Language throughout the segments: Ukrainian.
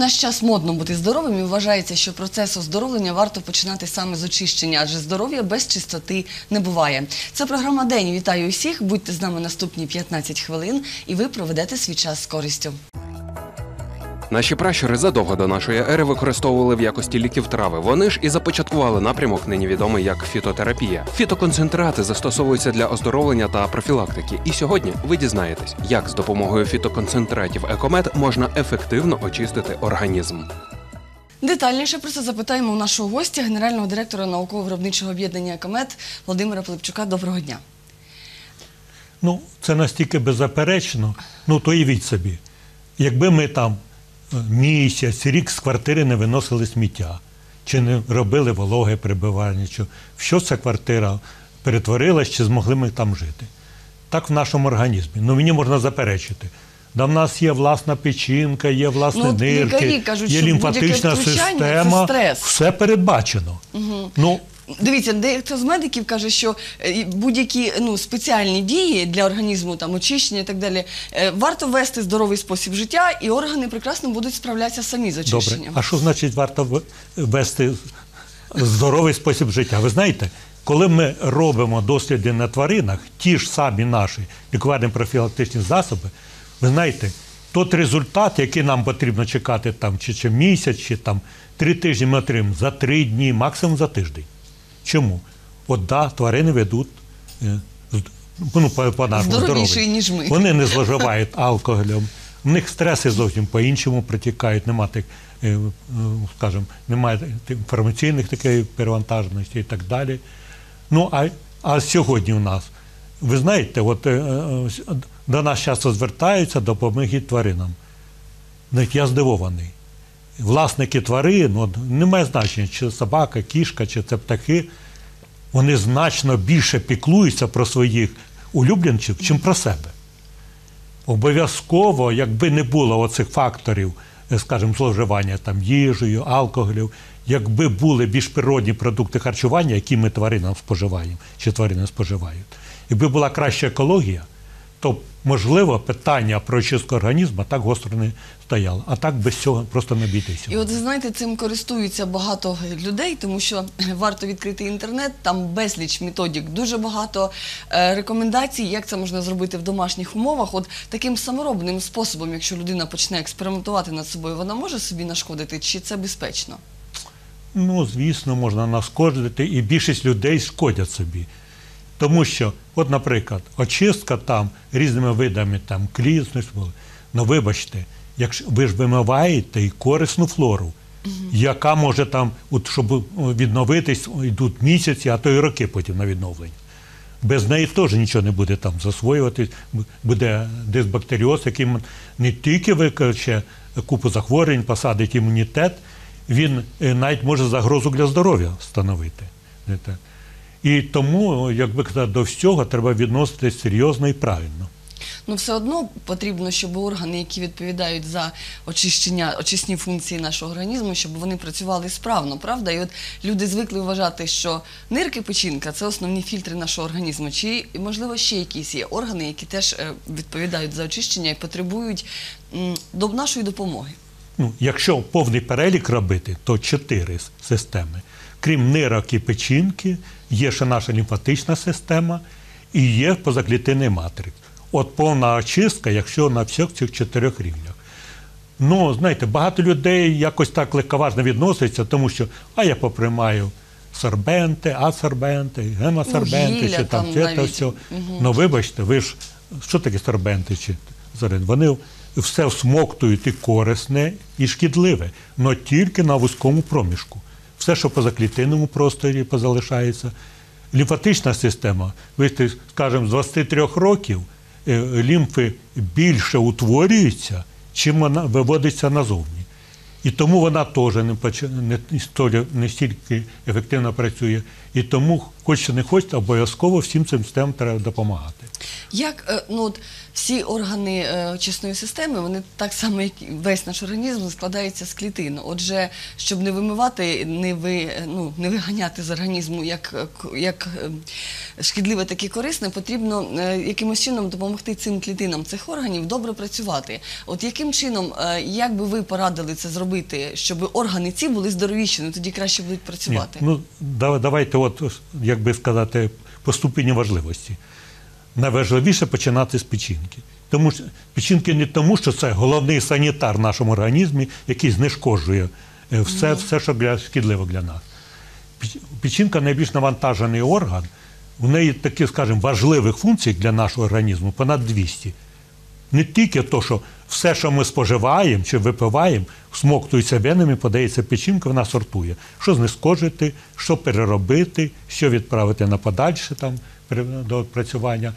наш час модно бути здоровим і вважається, що процес оздоровлення варто починати саме з очищення, адже здоров'я без чистоти не буває. Це програма День. Вітаю усіх. Будьте з нами наступні 15 хвилин, і ви проведете свій час з користю. Наші пращури задовго до нашої ери використовували в якості ліків трави. Вони ж і започаткували напрямок, нині відомий як фітотерапія. Фітоконцентрати застосовуються для оздоровлення та профілактики. І сьогодні ви дізнаєтесь, як з допомогою фітоконцентратів екомет можна ефективно очистити організм. Детальніше про це запитаємо у нашого гостя, генерального директора науково-виробничого об'єднання «Комет» Володимира Пилипчука. Доброго дня. Ну, це настільки беззаперечно. Ну, то уявіть собі, якби ми там місяць, рік з квартири не виносили сміття, чи не робили вологе прибивання, чи в що ця квартира перетворилась, чи змогли ми там жити. Так в нашому організмі. Ну, мені можна заперечити. Да в нас є власна печінка, є власне Ну, нирки, кажуть, є лімфатична будь-яке – це система. стрес. Все передбачено. Ну, Дивіться, дехто з медиків каже, що е, будь-які ну, спеціальні дії для організму, там очищення і так далі, е, варто вести здоровий спосіб життя, і органи прекрасно будуть справлятися самі з Добре. А що значить варто вести здоровий спосіб життя? Ви знаєте, коли ми робимо досліди на тваринах, ті ж самі наші лікувально-профілактичні засоби, ви знаєте, тот результат, який нам потрібно чекати там чи, чи місяць, чи там три тижні, ми отримаємо за три дні, максимум за тиждень. Чому? От да, тварини ведуть. е, Ну, по, нашому Здоровіші, ніж ми. Вони не зловживають алкоголем. В них стреси зовсім по-іншому протікають, немає тих, е, е, скажімо, немає інформаційних такої перевантаженості і так далі. Ну, а, а сьогодні у нас, ви знаєте, от до нас часто звертаються допомоги тваринам. Навіть я здивований. Власники тварин, от, немає значення, чи собака, кішка, чи це птахи, вони значно більше піклуються про своїх улюбленців, чим про себе. Обов'язково, якби не було оцих факторів, е, скажімо, зловживання там їжею, алкоголів, якби були більш природні продукти харчування, які ми тваринам споживаємо, чи тварини споживають, якби була краща екологія, то можливо питання про очистку організму так гостро не стояло. А так без цього просто не обійтися. І от ви знаєте, цим користуються багато людей, тому що варто відкрити інтернет, там безліч методик, дуже багато е, рекомендацій, як це можна зробити в домашніх умовах. От таким саморобним способом, якщо людина почне експериментувати над собою, вона може собі нашкодити, чи це безпечно? Ну, звісно, можна нашкодити, і більшість людей шкодять собі. Тому що, от, наприклад, очистка там різними видами там клісну, ну вибачте, якщо ви ж вимиваєте і корисну флору, яка може там, от, щоб відновитись, йдуть місяці, а то й роки потім на відновлення. Без неї теж нічого не буде там засвоюватись, буде дисбактеріоз, який не тільки викличе купу захворювань, посадить імунітет, він е, навіть може загрозу для здоров'я становити. І тому, як би казати, до всього треба відноситись серйозно і правильно. Ну, все одно потрібно, щоб органи, які відповідають за очищення, очисні функції нашого організму, щоб вони працювали справно, правда? І от люди звикли вважати, що нирки, печінка це основні фільтри нашого організму. Чи можливо ще якісь є органи, які теж е, відповідають за очищення і потребують до нашої допомоги? Ну, якщо повний перелік робити, то чотири системи. Крім нирок і печінки, є ще наша лімфатична система і є позаклітинний матрикс. От повна очистка, якщо на всіх цих чотирьох рівнях. Ну, знаєте, багато людей якось так легковажно відносяться, тому що а я поприймаю сорбенти, асорбенти, гемосорбенти, чи там там це та все. Ну, вибачте, ви ж що таке сорбенти чи зорин? Вони все всмоктують і корисне, і шкідливе, але тільки на вузькому проміжку. Все, що по заклітинному просторі позалишається. Лімфатична система, ви скажімо, з 23 років е, лімфи більше утворюються, чим вона виводиться назовні. І тому вона теж не, не стільки ефективно працює. І тому, хочете не хочете, обов'язково всім цим системам треба допомагати. Як е, ну от всі органи е, очисної системи, вони так само, як весь наш організм, складаються з клітин. Отже, щоб не вимивати, не ви ну не виганяти з організму як, е, як е, шкідливе, так і корисне, потрібно е, якимось чином допомогти цим клітинам цих органів добре працювати. От яким чином, е, як би ви порадили це зробити, щоб органи ці були здоровіші, ну тоді краще будуть працювати? Ні, ну, давайте, от, як би сказати, по ступені важливості. Найважливіше починати з печінки. Тому що печінки не тому, що це головний санітар в нашому організмі, який знешкоджує е, все, все що для, шкідливо для нас. Печінка найбільш навантажений орган. У неї такі, скажімо, важливих функцій для нашого організму понад 200. Не тільки то, що все, що ми споживаємо чи випиваємо, смоктується венами, подається печінка, вона сортує. Що знескожити, що переробити, що відправити на подальше там, до опрацювання.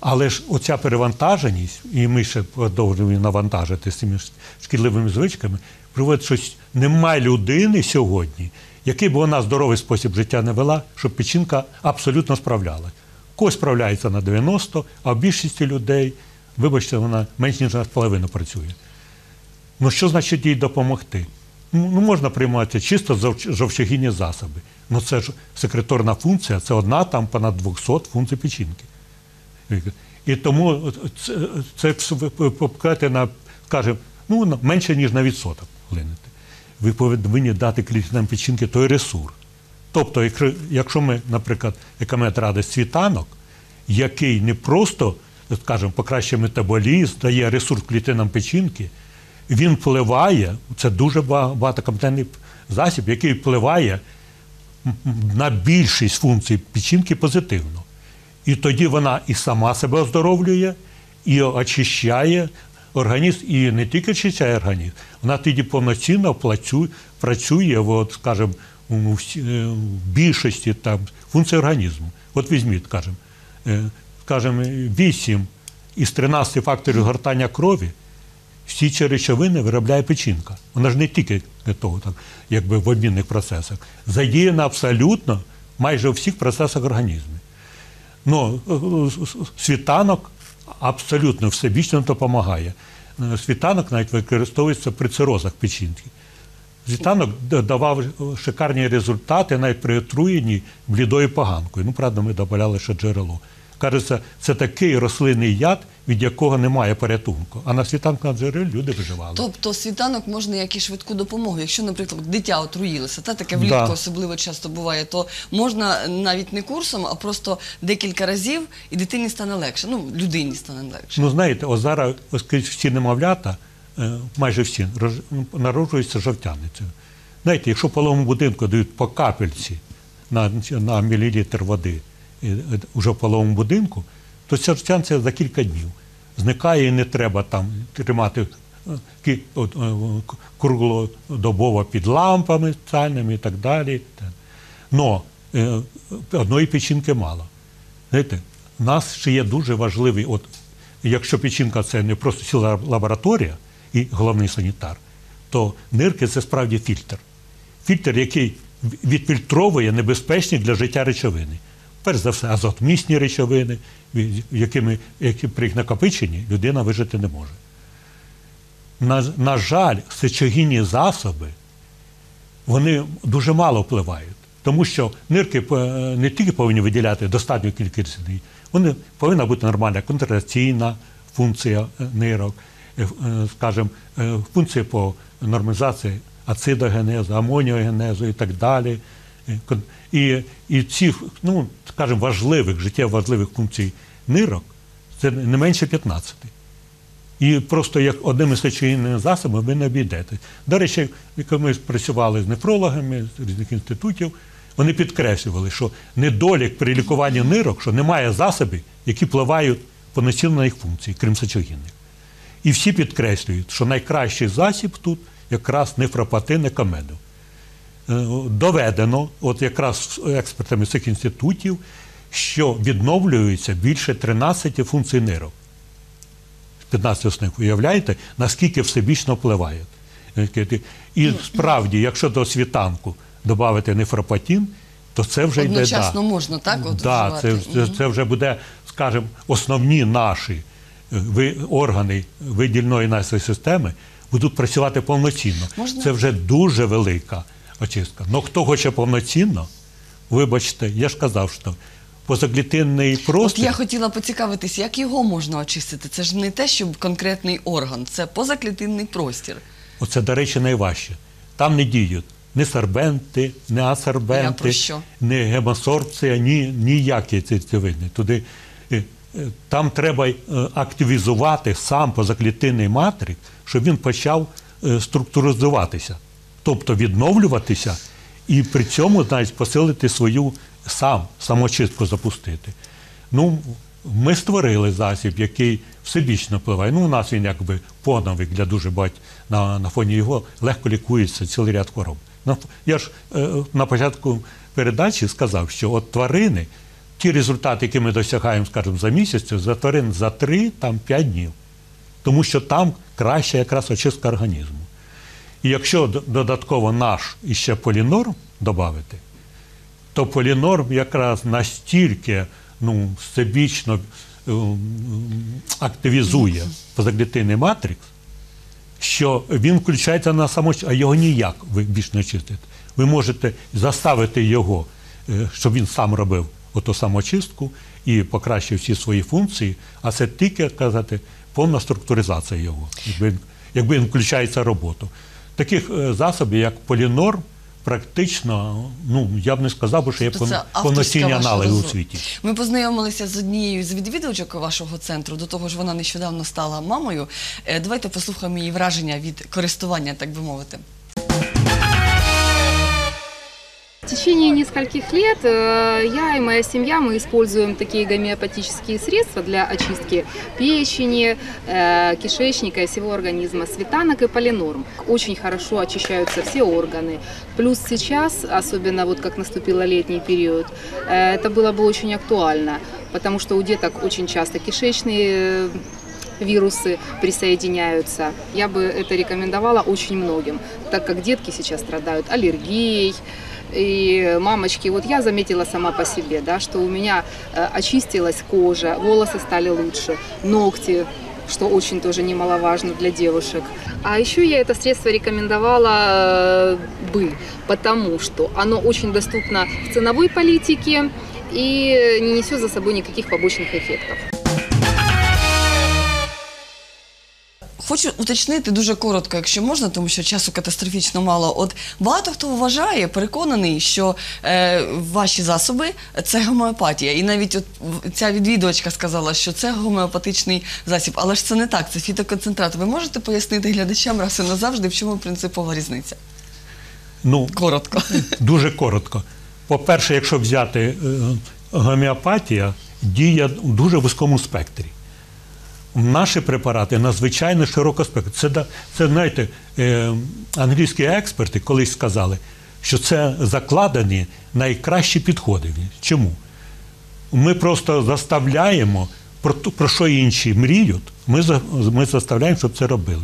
Але ж оця перевантаженість, і ми ще продовжуємо навантажити з цими шкідливими звичками, приводить, що немає людини сьогодні, який б вона здоровий спосіб життя не вела, щоб печінка абсолютно справлялась. Когось справляється на 90, а в більшості людей, вибачте, вона менш ніж на половину працює. Ну що значить їй допомогти? Ну, ну, можна приймати чисто жовч- жовчогінні засоби. Ну це ж секреторна функція, це одна там понад 200 функцій печінки. І тому це, це на, скажімо, ну, менше, ніж на відсоток вплинути. Ви повинні дати клітинам печінки той ресурс. Тобто, якщо, ми, наприклад, яка має радить світанок, який не просто, скажімо, покращує метаболізм, дає ресурс клітинам печінки, він впливає, це дуже ба- багатокомпонентний засіб, який впливає на більшість функцій печінки позитивно. І тоді вона і сама себе оздоровлює, і очищає організм, і не тільки очищає організм, вона тоді повноцінно працює, от, скажімо, е, в більшості там, функцій організму. От візьміть, скажімо, е, скажімо, 8 із 13 факторів гортання крові всі ці речовини виробляє печінка. Вона ж не тільки для того, так, якби в обмінних процесах, задіяна абсолютно майже у всіх процесах організму. Ну, е, е, світанок абсолютно всебічно допомагає. Е, Світанок навіть використовується при цирозах печінки. Світанок давав шикарні результати навіть при отруєнні блідою поганкою. Ну, правда, ми додавали ще джерело. Кажеться, це такий рослинний яд, від якого немає порятунку. А на світанку на джерелі люди виживали. Тобто світанок можна як і швидку допомогу. Якщо, наприклад, дитя отруїлося, та таке влітку Да. особливо часто буває, то можна навіть не курсом, а просто декілька разів, і дитині стане легше. Ну, людині стане легше. Ну, знаєте, ось зараз, оскільки всі немовлята, е, майже всі, народжуються жовтяницею. Знаєте, якщо в половому будинку дають по капельці на, на мілілітр води е, е, уже в половому будинку, то ця жовтяниця за кілька днів зникає і не треба там тримати е, е, круглодобово під лампами спеціальними і так далі. Но е, одної печінки мало. Знаєте, у нас ще є дуже важливий, от якщо печінка це не просто ціла лабораторія і головний санітар, то нирки це справді фільтр. Фільтр, який відфільтровує небезпечні для життя речовини. Перш за все, азотмісні речовини, якими які при їх накопиченні людина вижити не може. На, на жаль, сечогінні засоби вони дуже мало впливають. Тому що нирки е, не тільки повинні виділяти достатню кількість вони повинна бути нормальна контраційна функція е, нирок, е, скажімо, функція по нормалізації ацидогенезу, амоніогенезу і так далі. Е, І, і ці, ну, скажімо, важливих, життєво важливих функцій нирок це не менше 15. І просто як одним із сечогінних засобів ви не обійдете. До речі, коли ми працювали з нефрологами з різних інститутів, вони підкреслювали, що недолік при лікуванні нирок, що немає засобів, які впливають повноцінно на їх функції, крім сечогінних. І всі підкреслюють, що найкращий засіб тут якраз нефропатин екомеду. Е, Доведено, от якраз експертами цих інститутів, що відновлюється більше 13 функцій нирок. 15 основних. Уявляєте, наскільки всебічно впливає. І справді, якщо до світанку додати нефропатін, то це вже йде. Одночасно да. можна, так, от да, це, вживати? це, це вже буде, скажімо, основні наші е, органи видільної нашої системи будуть працювати повноцінно. Можна? Це вже дуже велика очистка. Ну хто хоче повноцінно, вибачте, я ж казав, що позаклітинний От простір. я хотіла поцікавитись, як його можна очистити. Це ж не те, щоб конкретний орган, це позаклітинний простір. Оце, до речі, найважче. Там не діють ні сорбенти, ні асорбенти, ні гемосорбція, ні, ніякі ці цивини. Туди, е, е, там треба е, активізувати сам позаклітинний матрix, щоб він почав структуризуватися, тобто відновлюватися і при цьому навіть посилити свою сам самочистку запустити. Ну, ми створили засіб, який всебічно впливає. Ну, у нас він якби понавик для дуже багать на, на фоні його легко лікується цілий ряд хвороб. Я ж е, на початку передачі сказав, що от тварини, ті результати, які ми досягаємо, скажімо, за місяць, за тварин за 3 там 5 днів. Тому що там краща якраз очистка організму. І якщо додатково наш іще полінорм додати, то полінорм якраз настільки ну, всебічно е, активізує позаклітинний матрикс, що він включається на самоч... а його ніяк ви більш не очистите. Ви можете заставити його, е, щоб він сам робив оту самоочистку і покращив всі свої функції, а це тільки казати, повна структуризація його, якби, якби він включається в роботу. Таких е, засобів, як полінорм, практично, ну я б не сказав, що є Тобто повноцінні аналоги у світі. Ми познайомилися з однією з відвідувачок вашого центру. До того ж, вона нещодавно стала мамою. Е, Давайте послухаємо її враження від користування, так би мовити. В течение нескольких лет э, я и моя семья мы используем такие гомеопатические средства для очистки печени, э, кишечника и всего организма, светанок и полинорм. Очень хорошо очищаются все органы. Плюс сейчас, особенно вот как наступил летний период, э, это было бы очень актуально, потому что у деток очень часто кишечные вирусы присоединяются. Я бы это рекомендовала очень многим, так как детки сейчас страдают аллергией, и мамочки, вот я заметила сама по себе, да, что у меня э, очистилась кожа, волосы стали лучше, ногти, что очень тоже немаловажно для девушек. А еще я это средство рекомендовала э, бы, потому что оно очень доступно в ценовой политике и не несет за собой никаких побочных эффектов. Хочу уточнити дуже коротко, якщо можна, тому що часу катастрофічно мало. От багато хто вважає, переконаний, що е, ваші засоби це гомеопатія. І навіть от ця відвідувачка сказала, що це гомеопатичний засіб. Але ж це не так, це фітоконцентрат. Ви можете пояснити глядачам раз і назавжди, в чому принципова різниця? Ну, Коротко. Дуже коротко. По-перше, якщо взяти е, гомеопатія, діє в дуже вузькому спектрі. Наші препарати надзвичайно широко. Це, це знаєте, е, англійські експерти колись сказали, що це закладені найкращі підходи. Чому? Ми просто заставляємо про, про що інші мріють, ми, ми заставляємо, щоб це робили.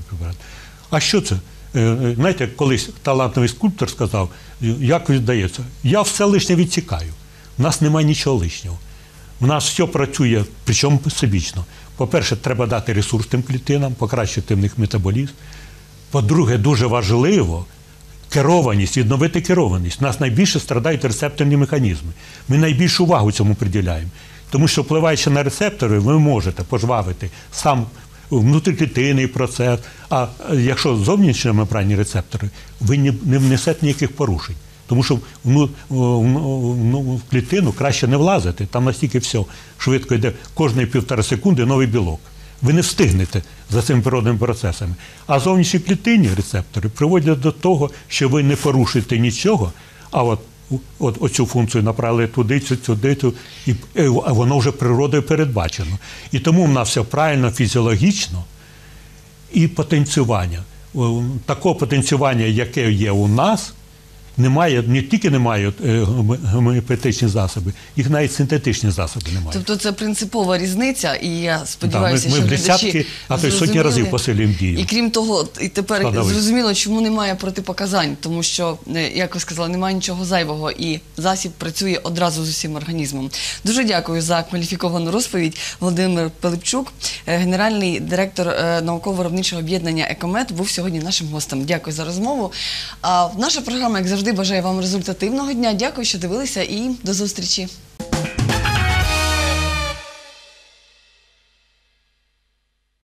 А що це? Е, е, Знаєте, колись талантливий скульптор сказав, як віддається, я все лишнє відсікаю. У нас немає нічого лишнього. У нас все працює, причому всебічно. По-перше, треба дати ресурс тим клітинам, покращити в них метаболізм. По-друге, дуже важливо керованість, відновити керованість. У нас найбільше страдають рецепторні механізми. Ми найбільшу увагу цьому приділяємо. Тому що, впливаючи на рецептори, ви можете пожвавити сам внутріклітинний процес. А е, якщо зовнішні мембранні рецептори, ви не, не внесете ніяких порушень. Тому що вну, в- ну, в клітину краще не влазити. Там настільки все швидко йде кожні півтора секунди новий білок. Ви не встигнете за цими природними процесами. А зовнішні клітинні рецептори приводять до того, що ви не порушуєте нічого, а от, от оцю функцію направили туди, сюди, і е, воно вже природою передбачено. І тому в нас все правильно фізіологічно і потенціювання. Такого потенціювання, яке є у нас, немає, не тільки немає е, гоме- гомеопатичні засоби, їх навіть синтетичні засоби немає. Тобто це принципова різниця, і я сподіваюся, Да, ми- ми що в десятки, а то й сотні разів посилюємо дію. І крім того, і тепер Складових. зрозуміло, чому немає протипоказань, тому що, е, як ви сказали, немає нічого зайвого, і засіб працює одразу з усім організмом. Дуже дякую за кваліфіковану розповідь. Володимир Пилипчук, е, генеральний директор науково-виробничого об'єднання Екомет, був сьогодні нашим гостем. Дякую за розмову. А наша програма, як завжди, завжди бажаю вам результативного дня. Дякую, що дивилися, і до зустрічі.